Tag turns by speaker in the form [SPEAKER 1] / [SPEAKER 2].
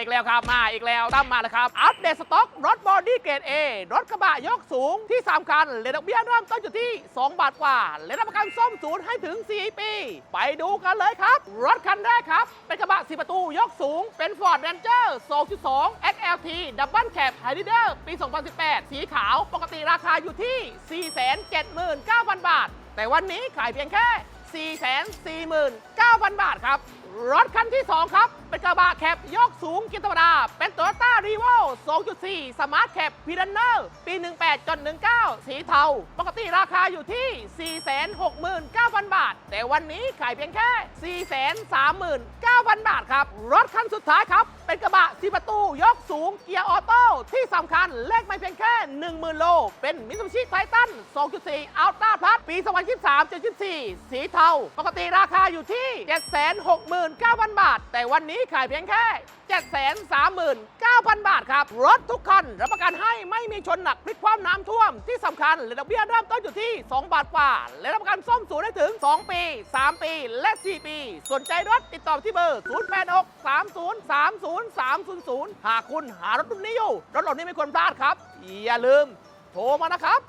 [SPEAKER 1] อีกแล้วครับ มาอีกแล้วตั้มมาแล้วครับ อัปเดตสต็อกรถบอดี้เกรด A รถกระบะยกสูงที่สำคัญเลนดอกเบี้ยเริ่มต้นอยู่ที่ 2 บาทกว่า และรับประกันซ่อมศูนย์ให้ถึง 4 ปี ไปดูกันเลยครับ รถคันแรกครับ เป็นกระบะ 4 ประตูยกสูง เป็น Ford Ranger 2.2 XLT Double Cab Hybrid ปี 2018 สีขาวปกติราคาอยู่ที่ 479,000 บาท แต่วันนี้ขายเพียงแค่ 449,000 บาทครับ รถคันที่ 2 ครับ กระบะแคปยกสูงเกียร์ธรรมดา เป็น Toyota r e v o 2.4 Smart Cap p r u n n e r ปี 18จน19 สีเทา ปกติราคาอยู่ที่ 469,000 บาท แต่วันนี้ขายเพียงแค่ 439,000 บาทครับ รถคันสุดท้ายครับ เป็นกระบะสีประตูยกสูงเกียร์ออโต้ที่สำคัญเลขไม่เพียงแค่ 10,000 โล เป็นมิ t ซูบิชิไททัน2.4 Ultra Plus ปี 2023 74 สีเทา ปกติราคาอยู่ที่ 769,000 บาท แต่วันนี้ขายเพียงแค่ 739,000 บาทครับ รถทุกคัน รับประกันให้ไม่มีชนหนักพลิกคว่ำน้ำท่วม ที่สำคัญเลยดอกเบี้ยเริ่มต้นอยู่ที่ 2 บาทกว่า และรับประกันซ่อมศูนย์ได้ถึง 2 ปี 3 ปี และ 4 ปี สนใจรถติดต่อที่เบอร์ 086 30 30 300 หากคุณหารถรุ่นนี้อยู่ รถเหล่านี้ไม่ควรพลาดครับ อย่าลืมโทรมานะครับ